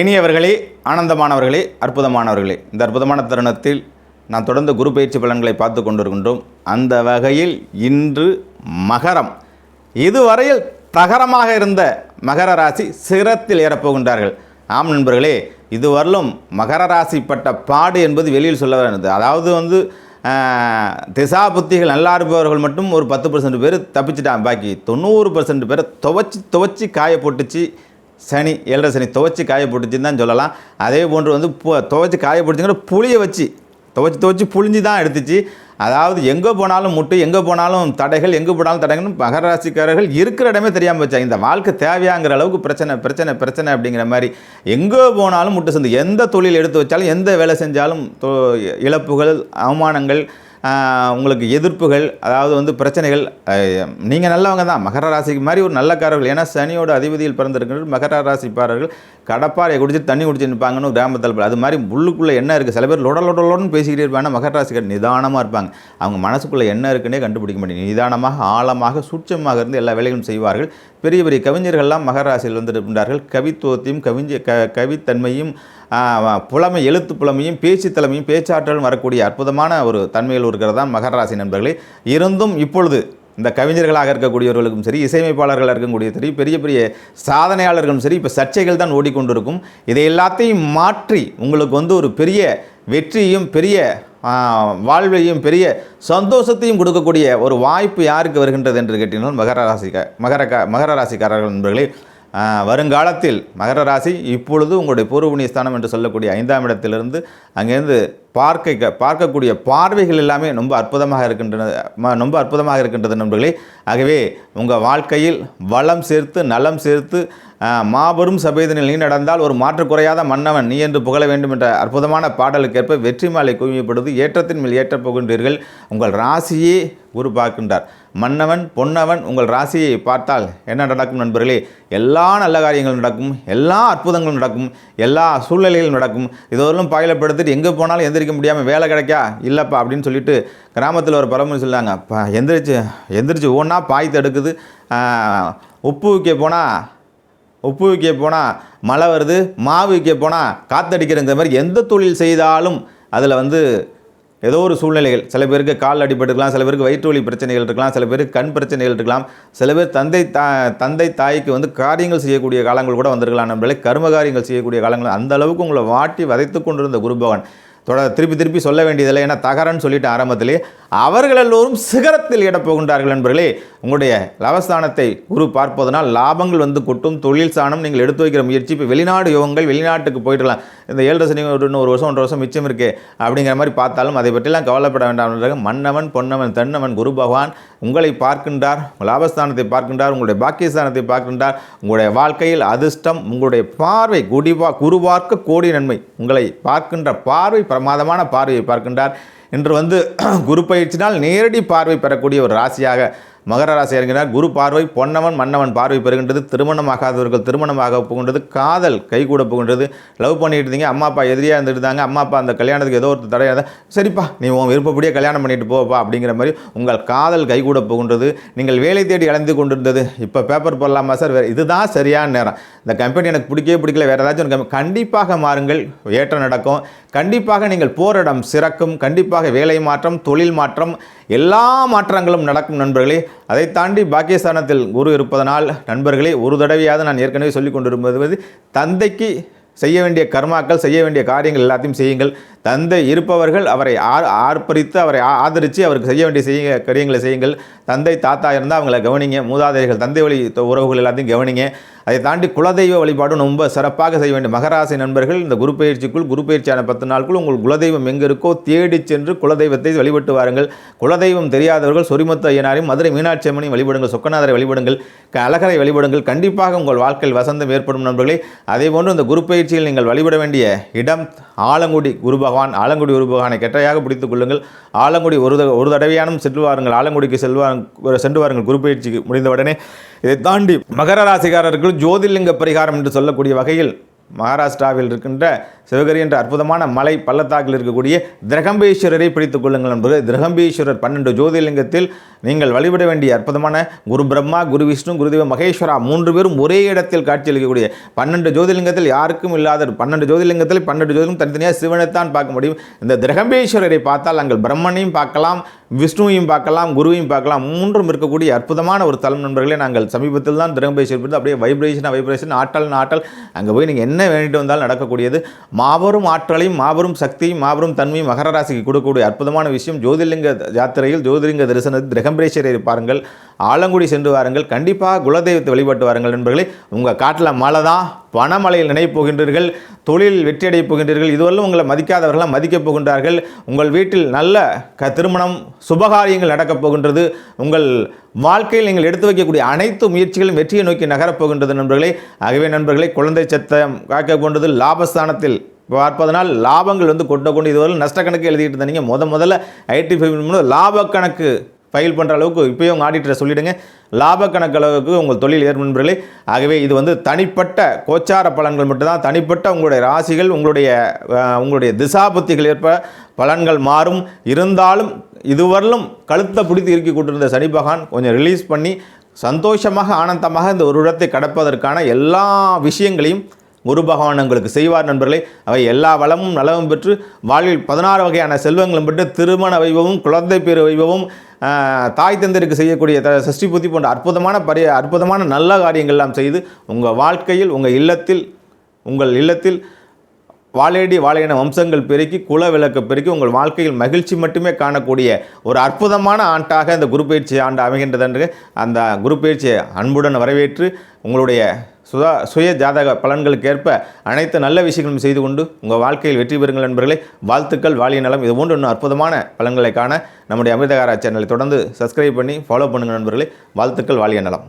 இனியவர்களே ஆனந்தமானவர்களே அற்புதமானவர்களே இந்த அற்புதமான தருணத்தில் நான் தொடர்ந்து குரு பயிற்சி பலன்களை பார்த்து கொண்டிருக்கின்றோம். அந்த வகையில் இன்று மகரம். இதுவரையில் தகரமாக இருந்த மகர ராசி சிரத்தில் ஏறப்போகின்றார்கள். ஆம் நண்பர்களே இதுவரையிலும் மகர ராசிப்பட்ட பாடு என்பது வெளியில் சொல்ல வேண்டியது அதாவது வந்து திசா புத்திகள் நல்லா இருப்பவர்கள் மட்டும் ஒரு பத்து பர்சன்ட் பேர் தப்பிச்சிட்டான் பாக்கி தொண்ணூறு பர்சன்ட் பேர் துவச்சி துவச்சி காய போட்டுச்சு. சனி ஏழரை சனி துவச்சி காய போட்டுச்சுன்னு தான் சொல்லலாம். அதே போன்று வந்து பு துவச்சி காய போட்டுச்சுங்கிற புளியை வச்சு துவச்சி துவச்சி புளிஞ்சு தான் எடுத்துச்சு. அதாவது எங்கே போனாலும் முட்டு எங்கே போனாலும் தடைகள் எங்கே போனாலும் தடைகள் மகராசிக்காரர்கள் இருக்கிற இடமே தெரியாமல் வச்சாங்க. இந்த வாழ்க்கை தேவையாங்கிற அளவுக்கு பிரச்சனை பிரச்சனை பிரச்சனை அப்படிங்கிற மாதிரி. எங்கே போனாலும் முட்டு சந்து எந்த தொழில் எடுத்து வச்சாலும் எந்த வேலை செஞ்சாலும் தொ- இழப்புகள் அவமானங்கள் உங்களுக்கு எதிர்ப்புகள் அதாவது வந்து பிரச்சனைகள் நீங்கள் நல்லவங்க தான். மகர ராசிக்கு மாதிரி ஒரு நல்லக்காரர்கள் ஏன்னா சனியோட அதிபதியில் பிறந்திருக்கிற மகர ராசிப்பாரர்கள் கடப்பாறையை குடிச்சு தண்ணி குடிச்சு நிற்பாங்கன்னு கிராமத்தில் அது மாதிரி உள்ளுக்குள்ளே என்ன இருக்குது சில பேர் லொட பேசிக்கிட்டே இருப்பாங்க. மகர ராசிக்கார் நிதானமாக இருப்பாங்க. அவங்க மனசுக்குள்ளே என்ன இருக்குன்னே கண்டுபிடிக்க மாட்டேங்குது. நிதானமாக ஆழமாக சூட்சமாக இருந்து எல்லா வேலைகளும் செய்வார்கள். பெரிய பெரிய கவிஞர்கள்லாம் மகராசியில் வந்துருக்கின்றார்கள் வந்து கவித்துவத்தையும் கவிஞ க கவித்தன்மையும் புலமை எழுத்து புலமையும் பேச்சு தலைமையும் பேச்சாற்றலும் வரக்கூடிய அற்புதமான ஒரு தன்மையில் இருக்கிறது தான் மகராசி நண்பர்களே. இருந்தும் இப்பொழுது இந்த கவிஞர்களாக இருக்கக்கூடியவர்களுக்கும் சரி இசையமைப்பாளர்களாக இருக்கக்கூடிய சரி பெரிய பெரிய சாதனையாளர்களும் சரி இப்போ சர்ச்சைகள் தான் ஓடிக்கொண்டிருக்கும். இதை எல்லாத்தையும் மாற்றி உங்களுக்கு வந்து ஒரு பெரிய வெற்றியும் பெரிய வாழ்வையும் பெரிய சந்தோஷத்தையும் கொடுக்கக்கூடிய ஒரு வாய்ப்பு யாருக்கு வருகின்றது என்று கேட்டீங்கன்னா மகர ராசிக்க மகர மகர ராசிக்காரர்கள் நண்பர்களே வருங்காலத்தில் மகர ராசி இப்பொழுது உங்களுடைய பூர்வ ஸ்தானம் என்று சொல்லக்கூடிய ஐந்தாம் இடத்திலிருந்து அங்கேருந்து பார்க்க பார்க்கக்கூடிய பார்வைகள் எல்லாமே ரொம்ப அற்புதமாக இருக்கின்றன ம- ரொம்ப அற்புதமாக இருக்கின்றது நண்பர்களே. ஆகவே உங்கள் வாழ்க்கையில் வளம் சேர்த்து நலம் சேர்த்து மாபெரும் சபைதனில் நீ நடந்தால் ஒரு மாற்று குறையாத மன்னவன் நீ என்று புகழ வேண்டும் என்ற அற்புதமான பாடலுக்கேற்ப வெற்றி மாலை குவியப்படுவது ஏற்றத்தின் மேல் ஏற்றப் போகின்றீர்கள் உங்கள் ராசியே உருவாக்கின்றார் மன்னவன் பொன்னவன் உங்கள் ராசியை பார்த்தால் என்ன நடக்கும் நண்பர்களே? எல்லா நல்ல காரியங்களும் நடக்கும் எல்லா அற்புதங்களும் நடக்கும் எல்லா சூழ்நிலைகளும் நடக்கும். இதோரெல்லாம் பாயிலப்படுத்திட்டு எங்கே போனாலும் எந்திரிக்க முடியாமல் வேலை கிடைக்கா? இல்லைப்பா அப்படின்னு சொல்லிட்டு கிராமத்தில் ஒரு பழமொழி சொல்லாங்க எந்திரிச்சு எந்திரிச்சு ஒன்றா பாய் தடுக்குது. உப்பு வைக்க போனால் உப்பு விற்க போனால் மழை வருது. மாவு விற்க போனால் காத்தடிக்கிறங்கிற மாதிரி எந்த தொழில் செய்தாலும் அதில் வந்து ஏதோ ஒரு சூழ்நிலைகள். சில பேருக்கு கால் அடிபட்டுருக்கலாம் சில பேருக்கு வயிற்று வலி பிரச்சனைகள் இருக்கலாம் சில பேருக்கு கண் பிரச்சனைகள் இருக்கலாம் சில பேர் தந்தை தா தந்தை தாய்க்கு வந்து காரியங்கள் செய்யக்கூடிய காலங்கள் கூட வந்திருக்கலாம் நம்மளே கர்ம காரியங்கள் செய்யக்கூடிய காலங்கள் அந்த அளவுக்கு உங்களை வாட்டி வதைத்து கொண்டிருந்த குரு பகவான். தொட திருப்பி திருப்பி சொல்ல வேண்டியதில்லை. ஏன்னா தகரன்னு சொல்லிட்டு ஆரம்பத்திலே அவர்கள் எல்லோரும் சிகரத்தில் இடப்போகின்றார்கள் என்பர்களே உங்களுடைய லவஸ்தானத்தை குரு பார்ப்பதனால் லாபங்கள் வந்து கொட்டும். தொழில் சாணம் நீங்கள் எடுத்து வைக்கிற முயற்சி. இப்போ வெளிநாடு யோகங்கள் வெளிநாட்டுக்கு போயிடலாம் இந்த ஏழரை சனி ஒரு இன்னும் ஒரு வருஷம் ஒன்றரை வருஷம் மிச்சம் இருக்கு அப்படிங்கிற மாதிரி பார்த்தாலும் அதை பற்றிலாம் கவலைப்பட வேண்டாம் மன்னவன் பொன்னவன் தென்னவன் குரு பகவான் உங்களை பார்க்கின்றார். உங்கள் லாபஸ்தானத்தை பார்க்கின்றார். உங்களுடைய பாக்கியஸ்தானத்தை பார்க்கின்றார். உங்களுடைய வாழ்க்கையில் அதிர்ஷ்டம் உங்களுடைய பார்வை குடிவா குருவார்க்க கோடி நன்மை. உங்களை பார்க்கின்ற பார்வை பிரமாதமான பார்வையை பார்க்கின்றார். இன்று வந்து குரு பயிற்சினால் நேரடி பார்வை பெறக்கூடிய ஒரு ராசியாக மகர ராசி இறங்கினார் குரு பார்வை பொன்னவன் மன்னவன் பார்வை பெறுகின்றது திருமணமாகாதவர்கள் திருமணமாக போகின்றது காதல் கைகூட போகின்றது. லவ் பண்ணிட்டு இருந்தீங்க அம்மா அப்பா எதிரியாக இருந்துட்டாங்க அம்மா அப்பா அந்த கல்யாணத்துக்கு ஏதோ ஒரு தடையாக சரிப்பா நீ உன் விருப்பப்படியே கல்யாணம் பண்ணிட்டு போப்பா அப்படிங்கிற மாதிரி உங்கள் காதல் கைகூட போகின்றது. நீங்கள் வேலை தேடி இழந்து கொண்டிருந்தது. இப்போ பேப்பர் போடலாமா சார் வேறு இதுதான் சரியான நேரம். இந்த கம்பெனி எனக்கு பிடிக்கவே பிடிக்கல வேறு ஏதாச்சும் ஒரு கண்டிப்பாக மாறுங்கள் ஏற்றம் நடக்கும். கண்டிப்பாக நீங்கள் போரிடம் சிறக்கும் கண்டிப்பாக வேலை மாற்றம் தொழில் மாற்றம் எல்லா மாற்றங்களும் நடக்கும் நண்பர்களே. அதை தாண்டி பாக்கியஸ்தானத்தில் குரு இருப்பதனால் நண்பர்களே ஒரு தடவையாவது நான் ஏற்கனவே சொல்லிக் கொண்டிருப்பது தந்தைக்கு செய்ய வேண்டிய கர்மாக்கள் செய்ய வேண்டிய காரியங்கள் எல்லாத்தையும் செய்யுங்கள். தந்தை இருப்பவர்கள் அவரை ஆர் ஆர்ப்பரித்து அவரை ஆதரித்து அவருக்கு செய்ய வேண்டிய செய்ய காரியங்களை செய்யுங்கள். தந்தை தாத்தா இருந்தால் அவங்கள கவனிங்க. மூதாதையர்கள் தந்தை வழி உறவுகள் எல்லாத்தையும் கவனிங்க. அதை தாண்டி குலதெய்வ வழிபாடும் ரொம்ப சிறப்பாக செய்ய வேண்டிய மகராசி நண்பர்கள் இந்த குரு பயிற்சிக்குள் குரு பயிற்சியான பத்து நாட்களும் உங்கள் குலதெய்வம் எங்கே இருக்கோ தேடி சென்று குலதெய்வத்தை வழிபட்டு வாருங்கள். குலதெய்வம் தெரியாதவர்கள் சொரிமத்த ஐயனாரையும் மதுரை மீனாட்சி அம்மனையும் வழிபடுங்கள். சொக்கநாதரை வழிபடுங்கள். அழகரை வழிபடுங்கள். கண்டிப்பாக உங்கள் வாழ்க்கையில் வசந்தம் ஏற்படும் நண்பர்களே. அதே போன்று இந்த குரு பயிற்சியில் நீங்கள் வழிபட வேண்டிய இடம் ஆலங்குடி குருபாக பகவான் ஆலங்குடி குரு பகவானை கெட்டையாக பிடித்துக் கொள்ளுங்கள். ஆலங்குடி ஒரு ஒரு தடவையானும் சென்று வாருங்கள். ஆலங்குடிக்கு செல்வார் சென்று வாருங்கள். குரு முடிந்தவுடனே இதை தாண்டி மகர ராசிக்காரர்கள் ஜோதிர்லிங்க பரிகாரம் என்று சொல்லக்கூடிய வகையில் மகாராஷ்டிராவில் இருக்கின்ற சிவகரி என்ற அற்புதமான மலை பள்ளத்தாக்கில் இருக்கக்கூடிய திரகம்பேஸ்வரரை பிடித்துக் கொள்ளுங்கள் என்பது திரகம்பேஸ்வரர் பன்னெண்டு ஜோதிலிங்கத்தில் நீங்கள் வழிபட வேண்டிய அற்புதமான குரு பிரம்மா குரு விஷ்ணு குருதேவ மகேஸ்வரா மூன்று பேரும் ஒரே இடத்தில் காட்சியளிக்கக்கூடிய பன்னெண்டு ஜோதிலிங்கத்தில் யாருக்கும் இல்லாத பன்னெண்டு ஜோதிலிங்கத்தில் பன்னெண்டு ஜோதிலும் தனித்தனியாக சிவனைத்தான் பார்க்க முடியும். இந்த திரகம்பேஸ்வரரை பார்த்தால் நாங்கள் பிரம்மனையும் பார்க்கலாம் விஷ்ணுவையும் பார்க்கலாம் குருவையும் பார்க்கலாம். மூன்றும் இருக்கக்கூடிய அற்புதமான ஒரு தலம் நண்பர்களே நாங்கள் சமீபத்தில் தான் திரகம்பேஸ்வரர் அப்படியே வைப்ரேஷன் வைப்ரேஷன் ஆற்றல் ஆற்றல் அங்கே போய் நீங்கள் என்ன வேண்டிட்டு வந்தாலும் நடக்கக்கூடியது. மாபெரும் ஆற்றலையும் மாபெரும் சக்தியும் மாபெரும் தன்மையும் மகர ராசிக்கு கொடுக்கக்கூடிய அற்புதமான விஷயம். ஜோதிர்லிங்க யாத்திரையில் ஜோதிர்லிங்க தரிசனத்தில் திரகம்பரேஸ்வரரை பாருங்கள். ஆலங்குடி சென்று வாருங்கள். கண்டிப்பாக குலதெய்வத்தை வழிபட்டு வாருங்கள் நண்பர்களே. உங்கள் காட்டில் மழை தான் பணமழையில் நினைவு போகின்றீர்கள் தொழில் வெற்றியடைய போகின்றீர்கள் இதுவரையும் உங்களை மதிக்காதவர்களாக மதிக்கப் போகின்றார்கள். உங்கள் வீட்டில் நல்ல க திருமணம் சுபகாரியங்கள் நடக்கப் போகின்றது. உங்கள் வாழ்க்கையில் நீங்கள் எடுத்து வைக்கக்கூடிய அனைத்து முயற்சிகளும் வெற்றியை நோக்கி நகரப் போகின்றது நண்பர்களே. ஆகவே நண்பர்களே குழந்தை சத்தம் காக்க போன்றது. லாபஸ்தானத்தில் பார்ப்பதனால் லாபங்கள் வந்து கொண்ட கொண்டு இதுவரை நஷ்ட கணக்கு எழுதிட்டு இருந்தீங்க முத முதல்ல ஐடி ஃபைவ் லாப கணக்கு ஃபைல் பண்ணுற அளவுக்கு இப்போயும் உங்கள் ஆடிட்டரை சொல்லிவிடுங்க லாப கணக்களவுக்கு உங்கள் தொழில் ஏற்படுகளே ஆகவே இது வந்து தனிப்பட்ட கோச்சார பலன்கள் மட்டும்தான். தனிப்பட்ட உங்களுடைய ராசிகள் உங்களுடைய உங்களுடைய திசாபுத்திகள் ஏற்ப பலன்கள் மாறும். இருந்தாலும் இதுவரையிலும் கழுத்தை பிடித்து இறுக்கி கொண்டிருந்த சனி பகவான் கொஞ்சம் ரிலீஸ் பண்ணி சந்தோஷமாக ஆனந்தமாக இந்த ஒரு இடத்தை கடப்பதற்கான எல்லா விஷயங்களையும் குரு பகவான் உங்களுக்கு செய்வார் நண்பர்களே. அவை எல்லா வளமும் நலமும் பெற்று வாழ்வில் பதினாறு வகையான செல்வங்களும் பெற்று திருமண வைபவம் குழந்தை பேர் வைபவம் தாய் தந்தருக்கு செய்யக்கூடிய த சஷ்டி புத்தி போன்ற அற்புதமான பரிய அற்புதமான நல்ல காரியங்கள்லாம் செய்து உங்கள் வாழ்க்கையில் உங்கள் இல்லத்தில் உங்கள் இல்லத்தில் வாழையடி வாழையின வம்சங்கள் பெருக்கி குல விளக்கு பெருக்கி உங்கள் வாழ்க்கையில் மகிழ்ச்சி மட்டுமே காணக்கூடிய ஒரு அற்புதமான ஆண்டாக இந்த குரு பயிற்சி ஆண்டு அமைகின்றது என்று அந்த குரு பயிற்சியை அன்புடன் வரவேற்று உங்களுடைய சுதா சுய ஜாதக பலன்களுக்கு ஏற்ப அனைத்து நல்ல விஷயங்களும் செய்து கொண்டு உங்கள் வாழ்க்கையில் வெற்றி பெறுங்கள் நண்பர்களே. வாழ்த்துக்கள் வாழிய நலம். இது போன்று இன்னும் அற்புதமான பலன்களை காண நம்முடைய அமிர்தகாரா சேனலை தொடர்ந்து சப்ஸ்கிரைப் பண்ணி ஃபாலோ பண்ணுங்கள் நண்பர்களே. வாழ்த்துக்கள் வாழிய நலம்.